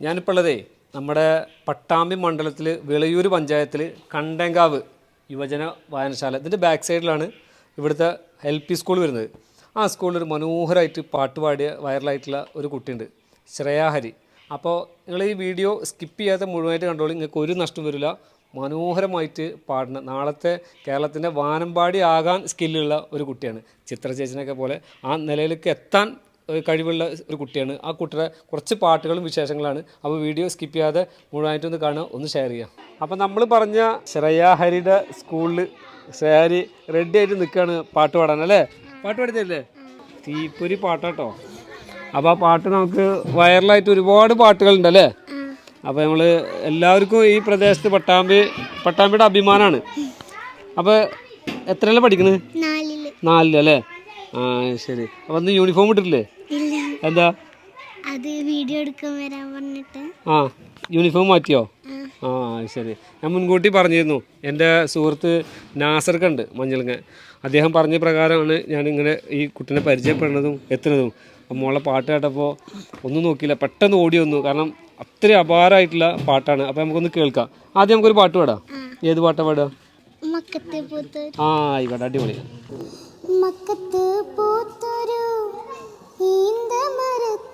ഞാനിപ്പോൾ ഉള്ളതേ നമ്മുടെ പട്ടാമ്പി മണ്ഡലത്തിൽ വിളയൂർ പഞ്ചായത്തിൽ കണ്ടങ്കാവ് യുവജന വായനശാല. ഇതിന്റെ ബാക്ക് സൈഡിലാണ് ഇവിടുത്തെ എൽ പി സ്കൂൾ വരുന്നത്. ആ സ്കൂളിൽ ഒരു മനോഹരമായിട്ട് പാട്ട് പാടിയ വൈറലായിട്ടുള്ള ഒരു കുട്ടിയുണ്ട് ശ്രേയാഹരി അപ്പോൾ നിങ്ങൾ ഈ വീഡിയോ സ്കിപ്പ് ചെയ്യാതെ മുഴുവനായിട്ട് കണ്ടോളൂ നിങ്ങൾക്ക് ഒരു നഷ്ടം വരില്ല. മനോഹരമായിട്ട് പാടുന്ന നാളത്തെ കേരളത്തിന്റെ വാനമ്പാടി ആകാൻ സ്കില്ലുള്ള ഒരു കുട്ടിയാണ് ചിത്ര ചേച്ചിനൊക്കെ പോലെ ആ നിലയിലേക്ക് എത്താൻ കഴിവുള്ള ഒരു കുട്ടിയാണ്. ആ കുട്ടിയുടെ കുറച്ച് പാട്ടുകളും വിശേഷങ്ങളാണ്. അപ്പോൾ വീഡിയോ സ്കിപ്പ് ചെയ്യാതെ മുഴുവനായിട്ടൊന്ന് കാണുക. ഒന്ന് ഷെയർ ചെയ്യാം അപ്പോൾ നമ്മൾ പറഞ്ഞ ശ്രേയ ഹരിയുടെ സ്കൂളിൽ ശ്രേയാരി റെഡി ആയിട്ട് നിൽക്കുകയാണ് പാട്ട് പാടാൻ അല്ലേ? പാട്ട് പാടിത്തരില്ലേ തീപ്പൊരി പാട്ടാട്ടോ. അപ്പോൾ ആ പാട്ട് നമുക്ക് വൈറലായിട്ട് ഒരുപാട് പാട്ടുകളുണ്ട് അല്ലേ? അപ്പോൾ നമ്മൾ എല്ലാവർക്കും ഈ പ്രദേശത്ത് പട്ടാമ്പി പട്ടാമ്പിയുടെ അഭിമാനമാണ്. അപ്പോൾ എത്രയല്ലേ പഠിക്കുന്നത് നാലിൽ. നാലിലല്ലേ ആ ശരി. അപ്പൊ അന്ന് യൂണിഫോം ഇട്ടിട്ടില്ലേ? എന്താ? അത് വീഡിയോ എടുക്കാൻ വരാൻ പറഞ്ഞിട്ട്. ആ യൂണിഫോം മാറ്റിയോ? ആ. ശരി. ഞാൻ മുൻകൂട്ടി പറഞ്ഞിരുന്നു. എന്റെ സുഹൃത്ത് നാസർക്കുണ്ട് മഞ്ഞളിങ്ങ. അദ്ദേഹം പറഞ്ഞ പ്രകാരമാണ് ഞാനിങ്ങനെ ഈ കുട്ടീനെ പരിചയപ്പെടുന്നതും എത്തുന്നതും. അപ്പം മോളെ പാട്ട് കേട്ടപ്പോൾ ഒന്നും നോക്കിയില്ല. പെട്ടെന്ന് ഓടി വന്നു. കാരണം അത്ര അപാരമായിട്ടുള്ള പാട്ടാണ്. അപ്പം നമുക്കൊന്ന് കേൾക്കാം. ആദ്യം നമുക്കൊരു പാട്ട് പാടാം. ഏത് പാട്ടാണ് പാടുക? ആ ആയിക്കോട്ടെ. അടിപൊളി. മക്കത്ത് പൂത്തൊരു ഈന്ത മരത്തിലെ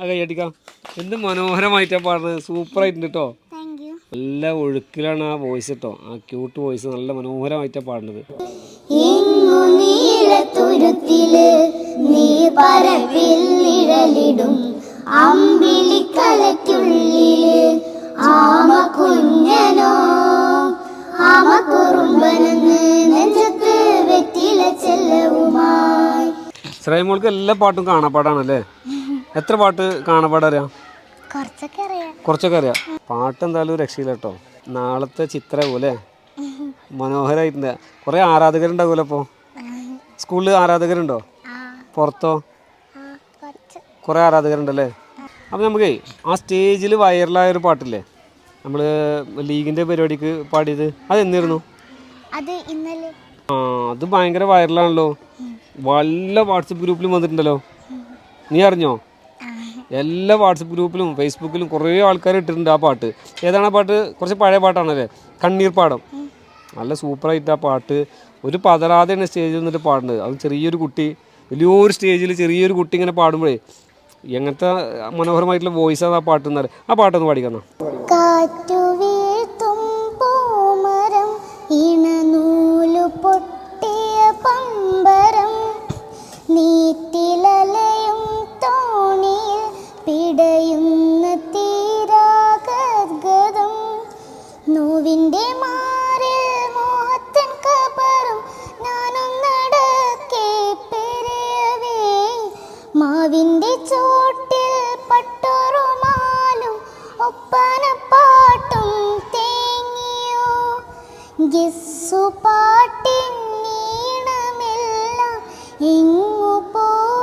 കൈയടിക്കാം എന്ത് മനോഹരമായിട്ടാണ് പാടുന്നത്. സൂപ്പറായിട്ടുണ്ട് കേട്ടോ നല്ല ഒഴുക്കിലാണ് ആ വോയിസ് കേട്ടോ ആ ക്യൂട്ട് വോയിസ് നല്ല മനോഹരമായിട്ടാണ് പാടുന്നത്. നീ പരപ്പിൽ നിഴലിടും. അമ്പിളിക്കലയ്ക്കുള്ളിൽ ആമ കുഞ്ഞനോ ആമ കുറുമ്പനെന്ന് നെഞ്ചത്ത് വെറ്റില ചെല്ലവുമായി. ശ്രേയമോൾക്ക് എല്ലാ പാട്ടും കാണാപ്പാടാണല്ലേ? എത്ര പാട്ട് കാണാപ്പാടറിയാം കുറച്ചൊക്കെ അറിയാം. കുറച്ചൊക്കെ അറിയാം. പാട്ട് എന്തായാലും രക്ഷയില്ല കേട്ടോ നാളത്തെ ചിത്ര പോലെ മനോഹരമായിട്ടുണ്ട് കുറേ ആരാധകരുണ്ടാവൂലപ്പോ അപ്പോൾ സ്കൂളിൽ ആരാധകരുണ്ടോ? പുറത്തോ? കുറെ ആരാധകരുണ്ടല്ലേ? അപ്പൊ നമുക്കേ ആ സ്റ്റേജിൽ വൈറലായ ഒരു പാട്ടില്ലേ? നമ്മൾ ലീഗിന്റെ പരിപാടിക്ക് പാടിയത്. അത് എന്നായിരുന്നു അത് ഇന്നലെ. ആ അത് ഭയങ്കര വൈറലാണല്ലോ. വല്ല വാട്സപ്പ് ഗ്രൂപ്പിലും വന്നിട്ടുണ്ടല്ലോ. നീ അറിഞ്ഞോ? എല്ലാ വാട്സപ്പ് ഗ്രൂപ്പിലും ഫേസ്ബുക്കിലും കുറേ ആൾക്കാർ ഇട്ടിട്ടുണ്ട് ആ പാട്ട്. ഏതാണ് ആ പാട്ട്? കുറച്ച് പഴയ പാട്ടാണല്ലേ? കണ്ണീർ പാടം. നല്ല സൂപ്പറായിട്ട് ആ പാട്ട്. ഒരു പതറാതെയാണ് സ്റ്റേജിൽ നിന്നിട്ട് പാടുന്നത്. അത് ചെറിയൊരു കുട്ടി വലിയൊരു സ്റ്റേജിൽ ചെറിയൊരു കുട്ടി ഇങ്ങനെ പാടുമ്പോഴേ എങ്ങനത്തെ മനോഹരമായിട്ടുള്ള വോയിസാണ് ആ പാട്ട് എന്നാൽ ആ പാട്ടൊന്ന് പാടിക്കാന്നാ പട്ടൊറുമാലും ഒപ്പനപ്പാട്ടും തേങ്ങിയോ. ഗിസ്സു പാട്ടിൻ നീണമെല്ലാം എങ്ങു പോയി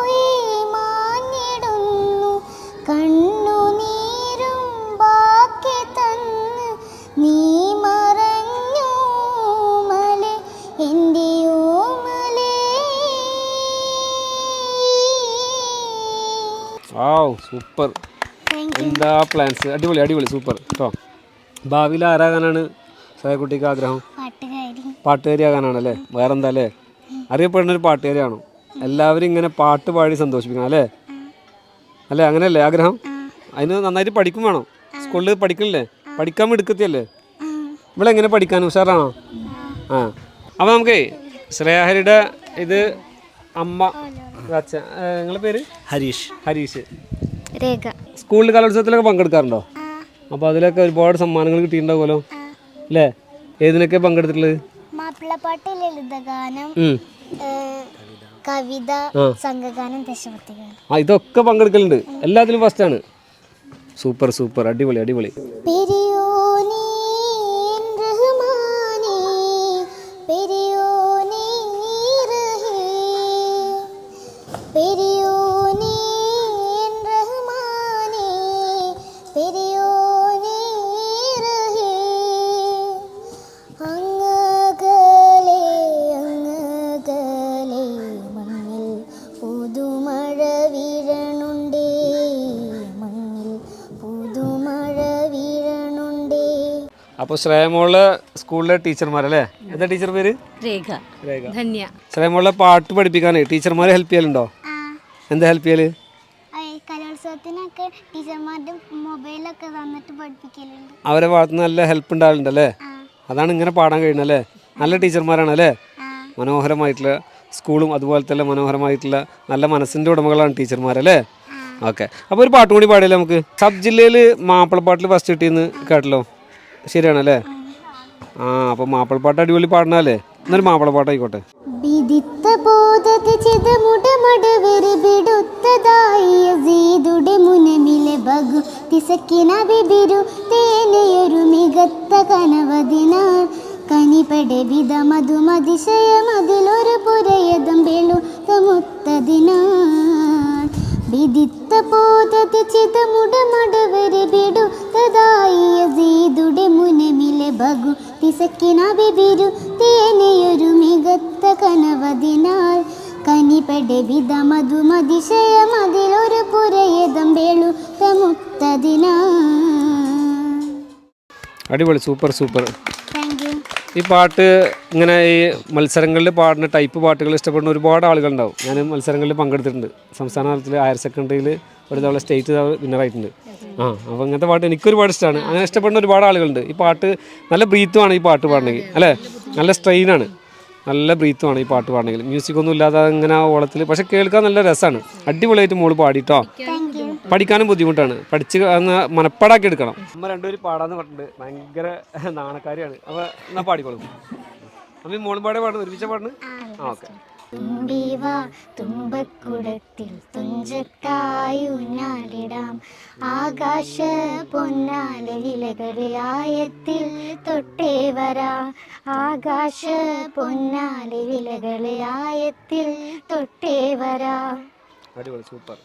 ആവ് സൂപ്പർ എന്താ പ്ലാൻസ് അടിപൊളി അടിപൊളി സൂപ്പർ കേട്ടോ ഭാവിയിൽ ആരാകാനാണ് സഹകുട്ടിക്ക് ആഗ്രഹം? പാട്ടുകാരി. പാട്ടുകാരിയാകാനാണല്ലേ? വേറെന്താ അല്ലേ അറിയപ്പെടുന്ന ഒരു പാട്ടുകാരിയാണോ? എല്ലാവരും ഇങ്ങനെ പാട്ട് പാടി സന്തോഷിപ്പിക്കണം അല്ലേ? അല്ലേ അങ്ങനെയല്ലേ ആഗ്രഹം? അതിന് നന്നായിട്ട് പഠിക്കും വേണം. സ്കൂളിൽ പഠിക്കണില്ലേ? പഠിക്കാൻ എടുക്കത്തിയല്ലേ ഇവളെങ്ങനെ പഠിക്കാൻ ഉഷാറാണോ? ആ. അപ്പോൾ നമുക്ക് ശ്രേയഹരിയുടെ ഇത് അമ്മ അച്ഛൻ നിങ്ങളുടെ പേര്? ഹരീഷ്. ഹരീഷ്. രേഖ. സ്കൂളിൽ കലോത്സവത്തിലൊക്കെ പങ്കെടുക്കാറുണ്ടോ? അപ്പൊ അപ്പോൾ അതിലൊക്കെ ഒരുപാട് സമ്മാനങ്ങൾ കിട്ടിയിട്ടുണ്ടാവുമല്ലോ? അല്ലേ ഏതിനൊക്കെ പങ്കെടുത്തിട്ടുള്ളത്? മാപ്പിളപ്പാട്ട് ലളിതഗാനം. കവിത. സംഘഗാനം ദശഭക്തിഗാനം ആ ഇതൊക്കെ പങ്കെടുക്കലുണ്ട്. എല്ലാത്തിലും ഫസ്റ്റ് ആണ്. Super super. അടിപൊളി അടിപൊളി. പെരിയോനേ അപ്പോൾ ശ്രേയമോളെ സ്കൂളിലെ ടീച്ചർമാരല്ലേ? എന്താ ടീച്ചർ പേര്? രേഖ. രേഖ. ധന്യ. ശ്രേയമോളെ പാട്ട് പഠിപ്പിക്കാൻ ടീച്ചർമാർ ഹെൽപ്പ് ചെയ്യലുണ്ടോ? ആ എന്താ ഹെൽപ്പ് ചെയ്യൽ? അയ് കലോത്സവത്തിനൊക്കെ ടീച്ചർമാരുടെ മൊബൈലൊക്കെ വന്നിട്ട് പഠിപ്പിക്കലുണ്ട്. അവരെ ഭാഗത്ത് നല്ല ഹെൽപ്പ് ഉണ്ടാവലുണ്ടല്ലേ? ആ. അതാണ് ഇങ്ങനെ പാടാൻ കഴിയുന്നത് അല്ലേ നല്ല ടീച്ചർമാരാണ് അല്ലേ മനോഹരമായിട്ടുള്ള സ്കൂളും അതുപോലെ തന്നെ മനോഹരമായിട്ടുള്ള നല്ല മനസ്സിന്റെ ഉടമകളാണ് ടീച്ചർമാരല്ലേ? ഓക്കെ. അപ്പോൾ ഒരു പാട്ട് കൂടി പാടിയല്ലേ നമുക്ക്? സബ് ജില്ലയിൽ മാപ്പിളപ്പാട്ടിൽ ഫസ്റ്റ് കിട്ടിയെന്ന് കേട്ടല്ലോ. ശരിയാണല്ലേ? ആ അപ്പൊ മാപ്പിളപ്പാട്ട് അടിപൊളി പാടണല്ലേ എന്നൊരു മാപ്പിളപ്പാട്ട് ആയിക്കോട്ടെ മികത്ത കനവതിനാൽ തേനയൊരു മികത്ത കനവതിനാൽ കനിപടെ വിധ മധുമതിശയമതിലൊരു പുരയതം വേളു തമുത്തതിനാൽ അടിപൊളി സൂപ്പർ സൂപ്പർ. ഈ പാട്ട് ഇങ്ങനെ ഈ മത്സരങ്ങളിൽ പാടുന്ന ടൈപ്പ് പാട്ടുകൾ ഇഷ്ടപ്പെടുന്ന ഒരുപാട് ആളുകളുണ്ടാവും. ഞാൻ മത്സരങ്ങളിൽ പങ്കെടുത്തിട്ടുണ്ട്. സംസ്ഥാന തലത്തിൽ ഹയർ സെക്കൻഡറിയിൽ ഒരു തവണ സ്റ്റേറ്റ് വിന്നറായിട്ടുണ്ട് ആ അപ്പോൾ ഇങ്ങനത്തെ പാട്ട് എനിക്കൊരുപാട് ഇഷ്ടമാണ് അങ്ങനെ ഇഷ്ടപ്പെടുന്ന ഒരുപാട് ആളുകളുണ്ട്. ഈ പാട്ട് നല്ല ബ്രീത്തുമാണ് ഈ പാട്ട് പാടണമെങ്കിൽ. അല്ലേ? നല്ല സ്ട്രെയിനാണ് നല്ല ബ്രീത്തുമാണ് ഈ പാട്ട് പാടണമെങ്കിൽ. മ്യൂസിക് ഒന്നും ഇല്ലാതെ ഇങ്ങനെ ആ ഓളത്തിൽ. പക്ഷെ കേൾക്കാൻ നല്ല രസമാണ്. അടിപൊളിയായിട്ട് മോൾ പാടിട്ടോ. പഠിക്കാനും ബുദ്ധിമുട്ടാണ്. പഠിച്ച് മനപ്പാടാക്കി എടുക്കണം. അമ്മ രണ്ടുപേരും പാടാന്ന് പറഞ്ഞിട്ടുണ്ട്. ഭയങ്കര നാണക്കാരിയാണ്. അപ്പൊ എന്നാ പാടിക്കോളും. അമ്മ മോളും പാടേ പാടുന്നു. ഒരുമിച്ച പാടുന്നു ആ ഓക്കെ. തുമ്പിവാ തുമ്പക്കുടത്തിൽ തുഞ്ചത്തായുഞ്ഞാലിടാം ആകാശ പൊന്നാല വിലകളായത്തിൽ തൊട്ടേ വരാം. ആകാശ പൊന്നാല വിലകളായത്തിൽ തൊട്ടേ വരാം. അടിപൊളി സൂപ്പർ.